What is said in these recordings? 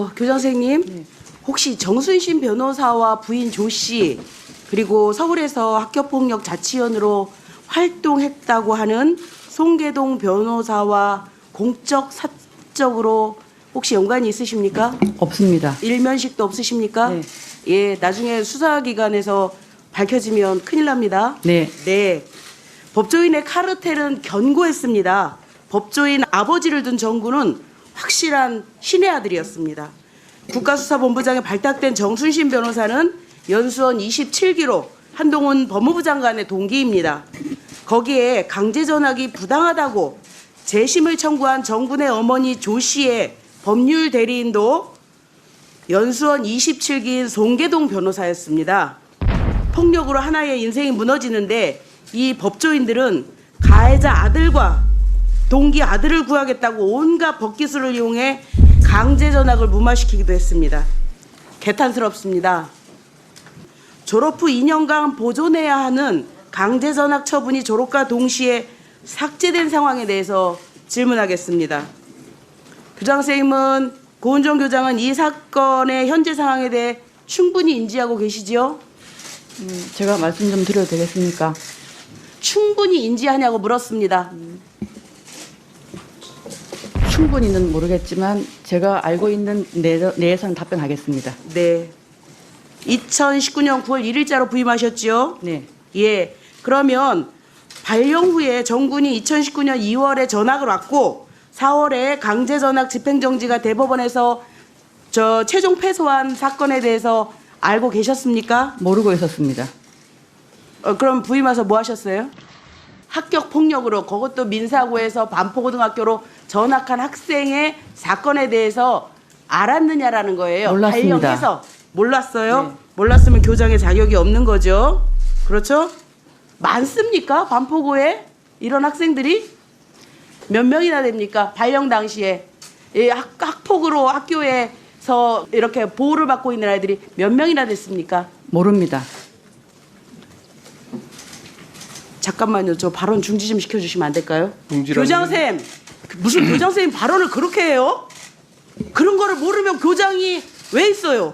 어, 교장 선생님, 네. 혹시 정순신 변호사와 부인 조 씨, 그리고 서울에서 학교폭력 자치위원으로 활동했다고 하는 송계동 변호사와 공적 사적으로 혹시 연관이 있으십니까? 없습니다. 일면식도 없으십니까? 네. 예, 나중에 수사기관에서 밝혀지면 큰일 납니다. 네. 네. 법조인의 카르텔은 견고했습니다. 법조인 아버지를 둔 정구는 확실한 신의 아들이었습니다. 국가수사본부장에 발탁된 정순신 변호사는 연수원 27기로 한동훈 법무부 장관의 동기입니다. 거기에 강제 전학이 부당하다고 재심을 청구한 정군의 어머니 조 씨의 법률 대리인도 연수원 27기인 송계동 변호사였습니다. 폭력으로 하나의 인생이 무너지는데 이 법조인들은 가해자 아들과 동기 아들을 구하겠다고 온갖 법기술을 이용해 강제 전학을 무마시키기도 했습니다. 개탄스럽습니다. 졸업 후 2년간 보존해야 하는 강제 전학 처분이 졸업과 동시에 삭제된 상황에 대해서 질문하겠습니다. 교장 선생님은 고은정 교장은 이 사건의 현재 상황에 대해 충분히 인지하고 계시지요? 음, 제가 말씀 좀 드려도 되겠습니까? 충분히 인지하냐고 물었습니다. 충분히는 모르겠지만 제가 알고 있는 내, 내에서는 답변하겠습니다. 네. 2019년 9월 1일자로 부임하셨지요? 네. 예. 그러면 발령 후에 정군이 2019년 2월에 전학을 왔고 4월에 강제 전학 집행정지가 대법원에서 저 최종 패소한 사건에 대해서 알고 계셨습니까? 모르고 있었습니다. 어, 그럼 부임 와서 뭐 하셨어요? 합격 폭력으로 그것도 민사고에서 반포고등학교로 전학한 학생의 사건에 대해서 알았느냐라는 거예요. 몰랐습니다. 발령해서 몰랐어요. 네. 몰랐으면 교장의 자격이 없는 거죠. 그렇죠? 많습니까? 반포고에 이런 학생들이 몇 명이나 됩니까? 발령 당시에 이 학, 학폭으로 학교에서 이렇게 보호를 받고 있는 아이들이 몇 명이나 됐습니까? 모릅니다. 잠깐만요. 저 발언 중지 좀 시켜주시면 안 될까요? 중지라는 교장쌤 그 무슨 교장쌤 발언을 그렇게 해요? 그런 거를 모르면 교장이 왜 있어요?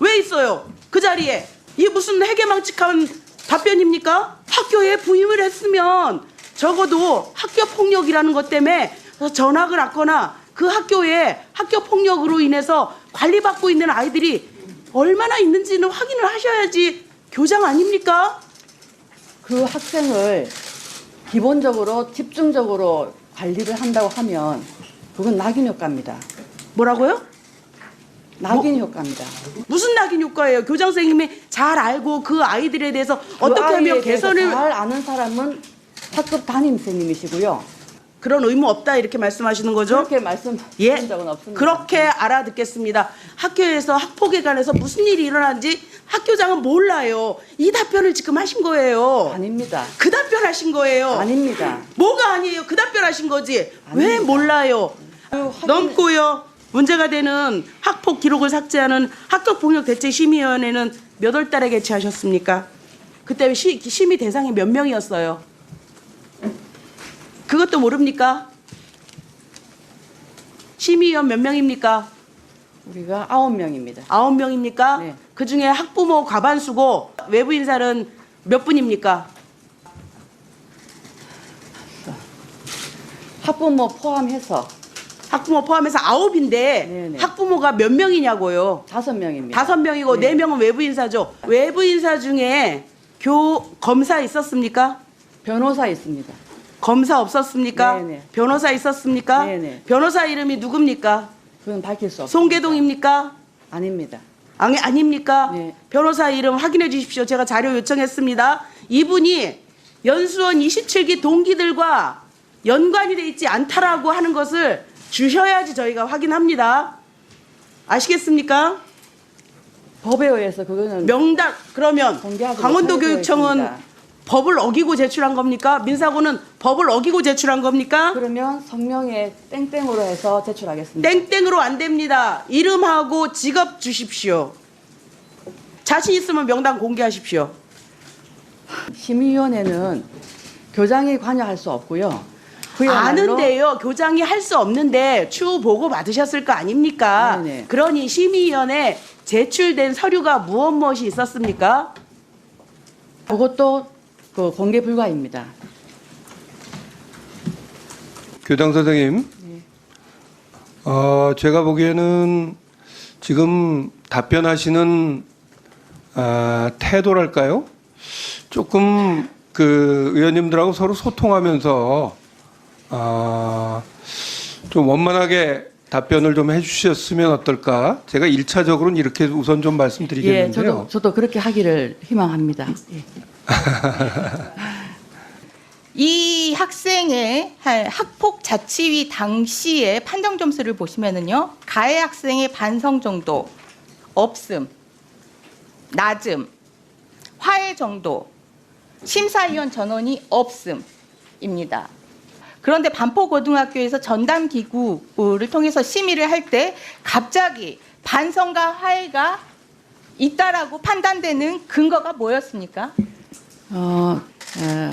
왜 있어요? 그 자리에 이게 무슨 해괴망측한 답변입니까? 학교에 부임을 했으면 적어도 학교 폭력이라는 것 때문에 전학을 왔거나 그 학교에 학교 폭력으로 인해서 관리받고 있는 아이들이 얼마나 있는지는 확인을 하셔야지 교장 아닙니까? 그 학생을 기본적으로 집중적으로 관리를 한다고 하면 그건 낙인 효과입니다. 뭐라고요? 낙인 효과입니다. 무슨 낙인 효과예요? 교장 선생님이 잘 알고 그 아이들에 대해서 어떻게 그 아이에 하면 대해서 개선을 잘 아는 사람은 학급 담임 선생님이시고요. 그런 의무 없다 이렇게 말씀하시는 거죠? 그렇게 말씀드린 예, 적은 없습니다. 그렇게 알아듣겠습니다. 학교에서 학폭에 관해서 무슨 일이 일어난지 학교장은 몰라요. 이 답변을 지금 하신 거예요. 아닙니다. 그 답변 하신 거예요. 아닙니다. 뭐가 아니에요? 그 답변 하신 거지. 왜 아닙니다. 몰라요? 그 확인- 넘고요. 문제가 되는 학폭 기록을 삭제하는 학교폭력대책심의위원회는 몇 월 달에 개최하셨습니까? 그때 시, 심의 대상이 몇 명이었어요? 그것도 모릅니까? 심의위원 몇 명입니까? 우리가 아홉 명입니다. 아홉 명입니까? 네. 그 중에 학부모 과반수고 외부 인사는 몇 분입니까? 학부모 포함해서 학부모 포함해서 아홉인데 네네. 학부모가 몇 명이냐고요? 다섯 명입니다. 다섯 명이고 네. 네 명은 외부 인사죠. 외부 인사 중에 교 검사 있었습니까? 변호사 있습니다. 검사 없었습니까? 네네. 변호사 있었습니까? 네네. 변호사 이름이 누굽니까? 그건 밝힐 수 없습니다. 송계동입니까? 아닙니다. 아니, 아닙니까? 네. 변호사 이름 확인해 주십시오. 제가 자료 요청했습니다. 이분이 연수원 27기 동기들과 연관이 돼 있지 않다라고 하는 것을 주셔야지 저희가 확인합니다. 아시겠습니까? 법에 의해서 그거는 명단 그러면 공개하지 강원도 교육청은 있습니다. 법을 어기고 제출한 겁니까? 민사고는 법을 어기고 제출한 겁니까? 그러면 성명에 땡땡으로 해서 제출하겠습니다. 땡땡으로 안 됩니다. 이름하고 직업 주십시오. 자신 있으면 명단 공개하십시오. 심의위원회는 교장이 관여할 수 없고요. 그야말로- 아는데요. 교장이 할 수 없는데 추후 보고 받으셨을 거 아닙니까? 네네. 그러니 심의위원회 제출된 서류가 무엇 무엇이 있었습니까? 그것도 그 공개 불가입니다. 교장 선생님, 어, 제가 보기에는 지금 답변하시는 아, 태도랄까요? 조금 그 의원님들하고 서로 소통하면서 아, 좀 원만하게 답변을 좀 해주셨으면 어떨까? 제가 일차적으로는 이렇게 우선 좀 예, 말씀드리겠는데요. 저도 저도 그렇게 하기를 희망합니다. 예. 이 학생의 한 학폭 자치위 당시의 판정 점수를 보시면은요 가해 학생의 반성 정도 없음 낮음 화해 정도 심사위원 전원이 없음입니다. 그런데 반포고등학교에서 전담 기구를 통해서 심의를 할 때 갑자기 반성과 화해가 있다라고 판단되는 근거가 뭐였습니까? 어, 에,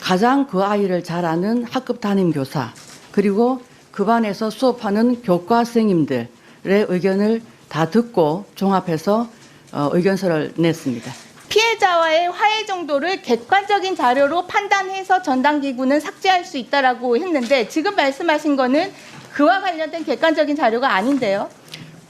가장 그 아이를 잘 아는 학급 담임 교사 그리고 그 반에서 수업하는 교과 선생님들의 의견을 다 듣고 종합해서 어, 의견서를 냈습니다. 피해자와의 화해 정도를 객관적인 자료로 판단해서 전담기구는 삭제할 수 있다라고 했는데 지금 말씀하신 거는 그와 관련된 객관적인 자료가 아닌데요.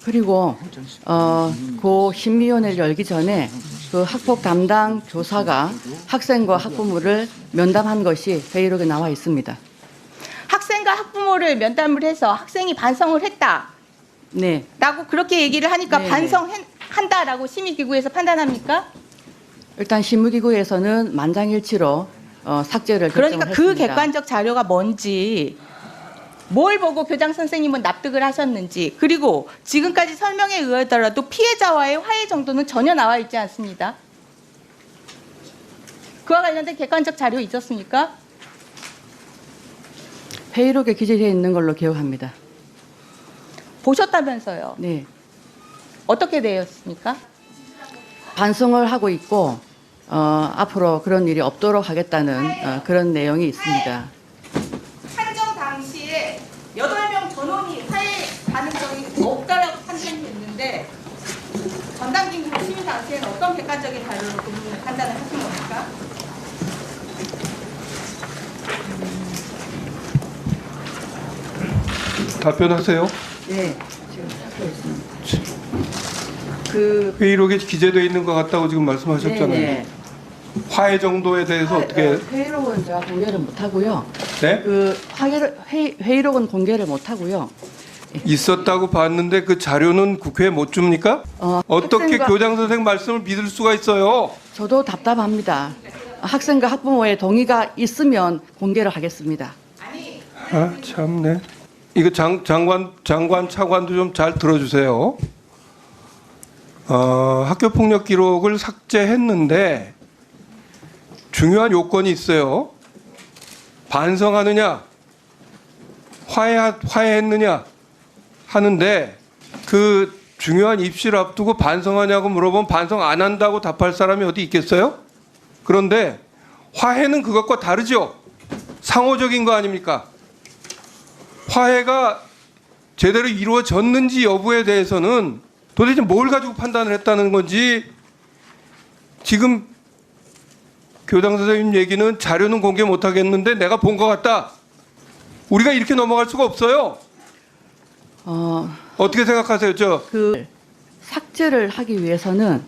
그리고 어, 그 심의위원회를 열기 전에 그 학폭 담당 교사가 학생과 학부모를 면담한 것이 회의록에 나와 있습니다. 학생과 학부모를 면담을 해서 학생이 반성을 했다라고 네, 그렇게 얘기를 하니까 네네. 반성한다라고 심의기구에서 판단합니까? 일단 심의기구에서는 만장일치로 어, 삭제를 그러니까 그 했습니다. 객관적 자료가 뭔지 뭘 보고 교장 선생님은 납득을 하셨는지 그리고 지금까지 설명에 의하더라도 피해자와의 화해 정도는 전혀 나와 있지 않습니다. 그와 관련된 객관적 자료 있었습니까? 회의록에 기재되어 있는 걸로 기억합니다. 보셨다면서요. 네, 어떻게 되었습니까? 반성을 하고 있고 어, 앞으로 그런 일이 없도록 하겠다는 어, 그런 내용이 있습니다. 판정 당시에 8명 전원이 화해 가능성이 없다라고 판정이 됐는데 전담기구 심의 당시에는 어떤 객관적인 자료로 그 부분을 판단을 하신 겁니까? 답변하세요. 네, 지금 찾고 있습니다. 그 회의록에 기재되어 있는 것 같다고 지금 말씀하셨잖아요. 네네. 화해 정도에 대해서 어떻게? 어, 회의록은 제가 공개를 못 하고요. 네? 그 화해, 회의, 회의록은 공개를 못 하고요. 있었다고 봤는데 그 자료는 국회에 못 줍니까? 어, 어떻게 학생과- 교장 선생 말씀을 믿을 수가 있어요? 저도 답답합니다. 학생과 학부모의 동의가 있으면 공개를 하겠습니다. 아 참네. 이거 장, 장관 장관 차관도 좀 잘 들어주세요. 어, 학교 폭력 기록을 삭제했는데 중요한 요건이 있어요. 반성하느냐, 화해 화해했느냐 하는데 그 중요한 입시를 앞두고 반성하냐고 물어보면 반성 안 한다고 답할 사람이 어디 있겠어요? 그런데 화해는 그것과 다르죠. 상호적인 거 아닙니까? 화해가 제대로 이루어졌는지 여부에 대해서는 도대체 뭘 가지고 판단을 했다는 건지 지금 교장 선생님 얘기는 자료는 공개 못 하겠는데 내가 본 것 같다. 우리가 이렇게 넘어갈 수가 없어요. 어, 어떻게 생각하세요? 저 그 삭제를 하기 위해서는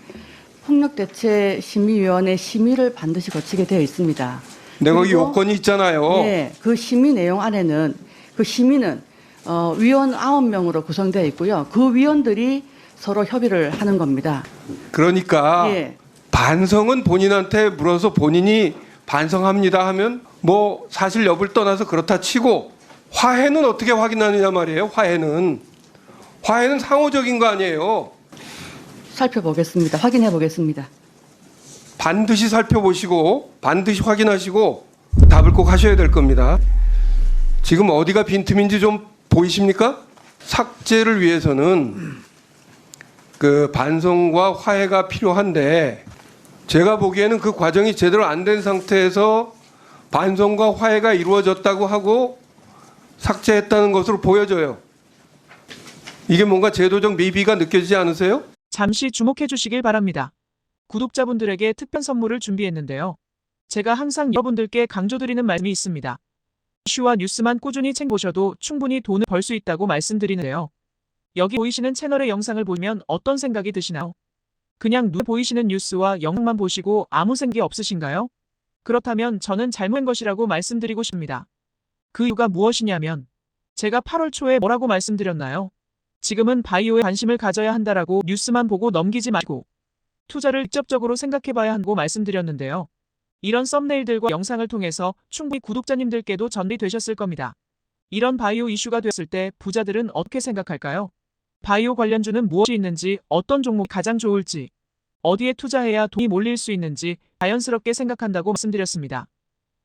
폭력대책심의위원회 심의를 반드시 거치게 되어 있습니다. 내가 거기 그리고- 요건이 있잖아요. 네, 그 심의 내용 안에는 그 심의는 어, 위원 9명으로 구성되어 있고요. 그 위원들이 서로 협의를 하는 겁니다. 그러니까 예. 반성은 본인한테 물어서 본인이 반성합니다 하면 뭐 사실 여부를 떠나서 그렇다 치고 화해는 어떻게 확인하느냐 말이에요. 화해는 화해는 상호적인 거 아니에요. 살펴보겠습니다. 확인해 보겠습니다. 반드시 살펴보시고 반드시 확인하시고 답을 꼭 하셔야 될 겁니다. 지금 어디가 빈틈인지 좀 보이십니까? 삭제를 위해서는 그 반성과 화해가 필요한데 제가 보기에는 그 과정이 제대로 안 된 상태에서 반성과 화해가 이루어졌다고 하고 삭제했다는 것으로 보여져요. 이게 뭔가 제도적 미비가 느껴지지 않으세요? 잠시 주목해 주시길 바랍니다. 구독자분들에게 특별 선물을 준비했는데요. 제가 항상 여러분들께 강조드리는 말씀이 있습니다. 이슈와 뉴스만 꾸준히 챙보셔도 충분히 돈을 벌 수 있다고 말씀드리는데요. 여기 보이시는 채널의 영상을 보면 어떤 생각이 드시나요? 그냥 눈에 보이시는 뉴스와 영상만 보시고 아무 생각이 없으신가요? 그렇다면 저는 잘못된 것이라고 말씀드리고 싶습니다. 그 이유가 무엇이냐면 제가 8월 초에 뭐라고 말씀드렸나요? 지금은 바이오에 관심을 가져야 한다라고 뉴스만 보고 넘기지 마시고 투자를 직접적으로 생각해봐야 한다고 말씀드렸는데요. 이런 썸네일들과 영상을 통해서 충분히 구독자님들께도 전달되셨을 겁니다. 이런 바이오 이슈가 되었을 때 부자들은 어떻게 생각할까요? 바이오 관련주는 무엇이 있는지, 어떤 종목이 가장 좋을지, 어디에 투자해야 돈이 몰릴 수 있는지 자연스럽게 생각한다고 말씀드렸습니다.